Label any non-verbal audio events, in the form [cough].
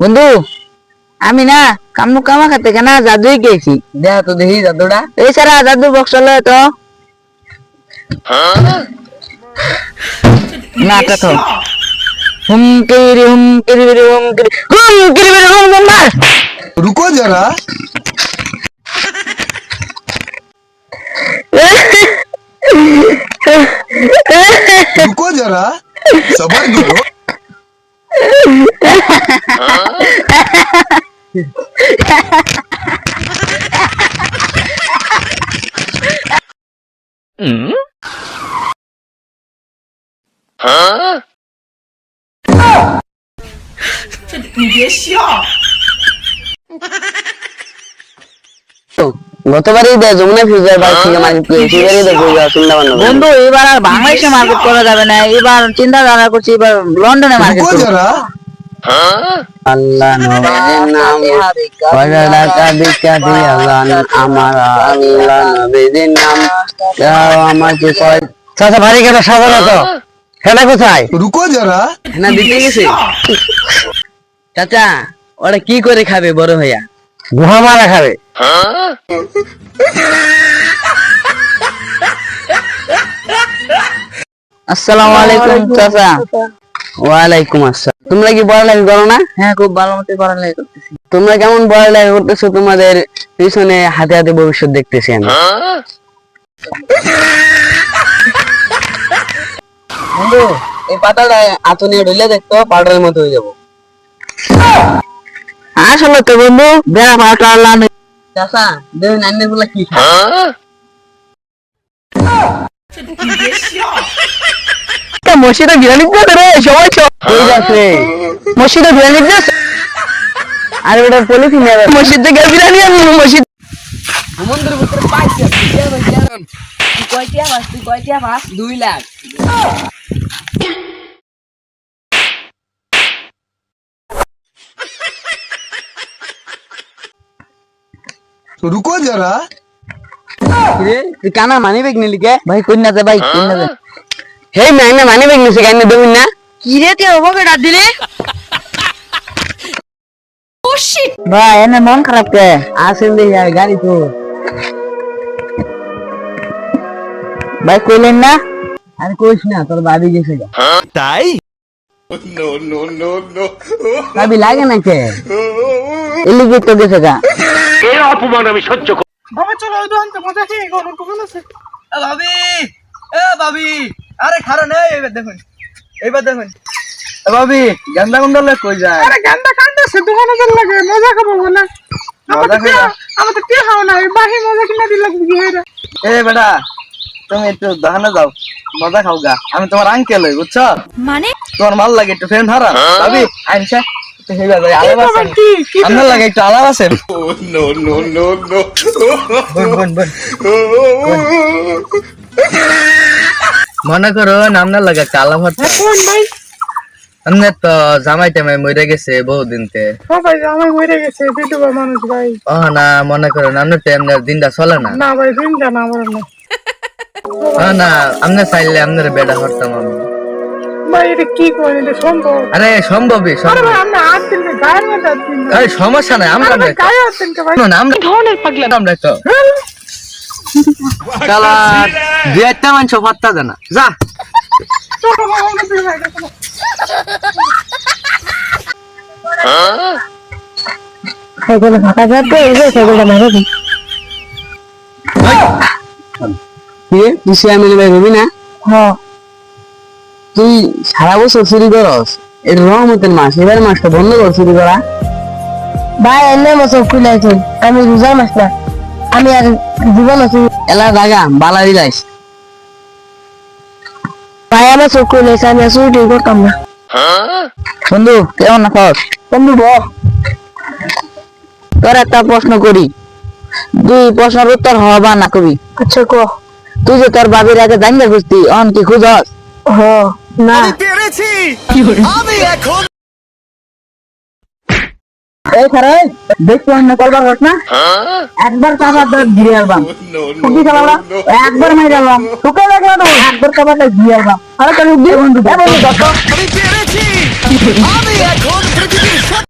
বন্ধু আমি না কামু কামা খাতে কেনা জাদুই গেছি দেখা তো দেখি দাদুটা এই সারা জাদু বক্স লয় তো না টা তো হুম কিরি হুম কিরি বিরি হুম কিরি হুম কিরি বিরি হুম হুম মার रुको जरा रुको जरा सबर करो হুম? হ্যাঁ 你别笑。গতবারই দে যমুনা ফিউচার বার থেকে বন্ধু এবার আর বাংলাদেশে মার্কেট করা যাবে না এবার চিন্তা ধারা করছি এবার লন্ডনে মার্কেট করব। আল্লাহ চাচা হ্যাঁ। কোথায়? রুকো যারা। হ্যাঁ, দিতে গেছে। চাচা ওরা কি করে খাবে বড় হইয়া গুহা মারা খাবে। হ্যাঁ। আসসালামু আলাইকুম চাচা। ওয়ালাইকুম আসসালাম। তোমরা কি পড়ালেখা করো না? হ্যাঁ খুব ভালো মতো পড়ালেখা করতেছি। তোমরা কেমন পড়ালেখা করতেছো? তোমাদের পিছনে হাতে হাতে ভবিষ্যৎ দেখতেছি আমি। বন্ধু এই পাতাটা আতো নিয়ে ঢুলে দেখতো পাউডারের মতো হয়ে যাব। আসলে তো বন্ধু বেড়া আল্লাহ নেই। চাচা দেখুন আন্নেরগুলা কি খায়? মসজিদে বিরিয়ানি দিতে রে সবাই হ্যাঁ। ঠিক আছে। মসজিদে বিরিয়ানি দিতে ওটা পলিথিন মসজিদ থেকে বিরিয়ানি আমি মসজিদ সমুদ্রের ভিতরে পাইছি তুই কয়টিয়া মাছ তুই কয়টিয়া মাছ দুই লাখ রুকো জরা কানা মানি বেগ নিলিকে ভাই কই না যা ভাই কই না যা হেই ম্যাংনা মানি ব্যাগ নিছে কেন দেবুন না? কি রে তুই ওভাবে ডাক দিলি? ভাই এনে মন খারাপ কে? আসেন দেখি আর গাড়ি তো। ভাই কইলেন না? আর কইস না তোর ভাবি গেছে গা। ভাবি লাগে না কে? [laughs] এলিগে তো গেছে গা। ভাবি এ ভাবি আরে খারো না এবার দেখুন এবার দেখুন এ ভাবি গান্দা গুন্ডা লোক কই যায় আরে গান্ডা কাটতেছে দোকানে জল লাগে মজা খাব না মজা খাইবা? আমাদের কে খাও না বাহি মজা কিনা দিলে এ বেটা তুমি একটু দোকানে যাও মজা খাও গা আমি তোমার আঙ্কেল হই বুঝছ মানে তোমার মাল লাগে একটু ফ্রেন্ড হারা ভাবি আইনসা আপনার লাগে একটু আলাপ আছে বোন বোন বোন মনে করো আপনার লাগে ভাই? আপনার তো জামাই টামাই মরে গেছে বহুদিন তে সবাই আমার মরে গেছে বিধবা মানুষ ভাই। ও না মনে করেন আপনার তো দিনটা চলে না। না ভাই দিন জানা আমার না। না আপনি চাইলে আপনার বেড়া করতাম আমি। ভাই এটা কি করে এটা সম্ভব? আরে সম্ভবই ভাই সমস্যা নাই আমরা ভাই আমরা ধরনের পাগলা আমরা তো শালা [laughs] দুই একটা মানুষ পাত্তা যা সেগুলো ফাঁকা যাচ্ছে এই যে। সেগুলো মেরে দিই কি? তুই চেয়ারম্যান ভাই হবি না? হ্যাঁ। তুই সারা বছর চুরি করস? এটা রহমতের মাস এবার মাসটা বন্ধ কর চুরি করা। ভাই এনে মতো খুলে আছে আমি রোজার মাস না। আমি আর জীবন আছি। এলা জাগা বালা দিলাইস। ভাই আমার চোখ খুলে আমি আর চুরি করতাম না। বন্ধু কেমন আছো বন্ধু ব। তোর একটা প্রশ্ন করি। দুই প্রশ্নের উত্তর হবা না কবি? আচ্ছা কো। তুই যে তোর বাবির আগে জাঙ্গা খুঁজতি অন কি খুঁজস? হ না। এই খারাই দেখতে অন্য করবার না? একবার কাবার ঘিরে আলবাম খুবই চালাবা একবার মাই আলবাম তোকে লাগল না একবার কাবার ঘিরে আলবাম আরে তাহলে দিয়ে বন্ধু বন্ধু দেখো